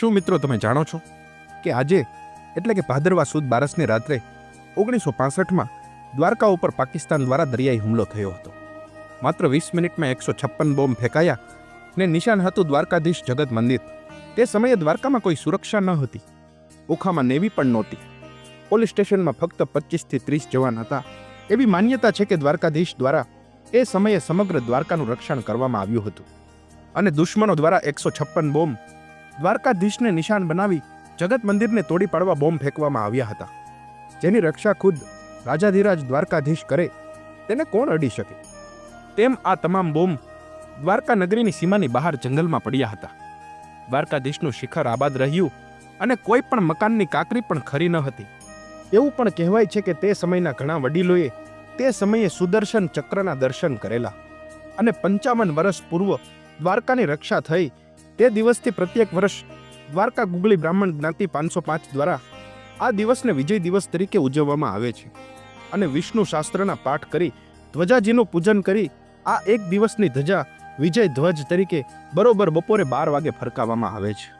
શું મિત્રો તમે જાણો છો કે આજે, એટલે કે ભાદરવા સુદ બારસની રાત્રે, ઓગણીસો પાસઠમાં દ્વારકા ઉપર પાકિસ્તાન દ્વારા દરિયાઈ હુમલો થયો હતો. માત્ર વીસ મિનિટમાં એકસો છપ્પન બોમ્બ ફેંકાયા ને નિશાન હતું દ્વારકાધીશ જગત મંદિર. તે સમયે દ્વારકામાં કોઈ સુરક્ષા ન હતી. ઓખામાં નેવી પણ નહોતી. પોલીસ સ્ટેશનમાં ફક્ત પચીસથી ત્રીસ જવાન હતા. એવી માન્યતા છે કે દ્વારકાધીશ દ્વારા એ સમયે સમગ્ર દ્વારકાનું રક્ષણ કરવામાં આવ્યું હતું. અને દુશ્મનો દ્વારા એકસો છપ્પન બોમ્બ દ્વારકાધીશને નિશાન બનાવી જગત મંદિરને તોડી પાડવા બોમ્બ ફેંકવામાં આવ્યા હતા. જેની રક્ષા ખુદ રાજાધિરાજ દ્વારકાધીશ કરે, તેને કોણ અડી શકે? તેમ આ તમામ બોમ્બ દ્વારકા નગરીની સીમાની બહાર જંગલમાં પડ્યા હતા. દ્વારકાધીશનું શિખર આબાદ રહ્યું અને કોઈ પણ મકાનની કાકરી પણ ખરી ન હતી. એવું પણ કહેવાય છે કે તે સમયના ઘણા વડીલોએ તે સમયે સુદર્શન ચક્રના દર્શન કરેલા અને પંચાવન વર્ષ પૂર્વ દ્વારકાની રક્ષા થઈ તે દિવસથી પ્રત્યેક વર્ષ દ્વારકા ગુગળી બ્રાહ્મણ જ્ઞાતિ પાંચસો પાંચ દ્વારા આ દિવસને વિજય દિવસ તરીકે ઉજવવામાં આવે છે અને વિષ્ણુ શાસ્ત્રના પાઠ કરી, ધ્વજાજીનું પૂજન કરી, આ એક દિવસની ધજા વિજય ધ્વજ તરીકે બરોબર બપોરે બાર વાગે ફરકાવવામાં આવે છે.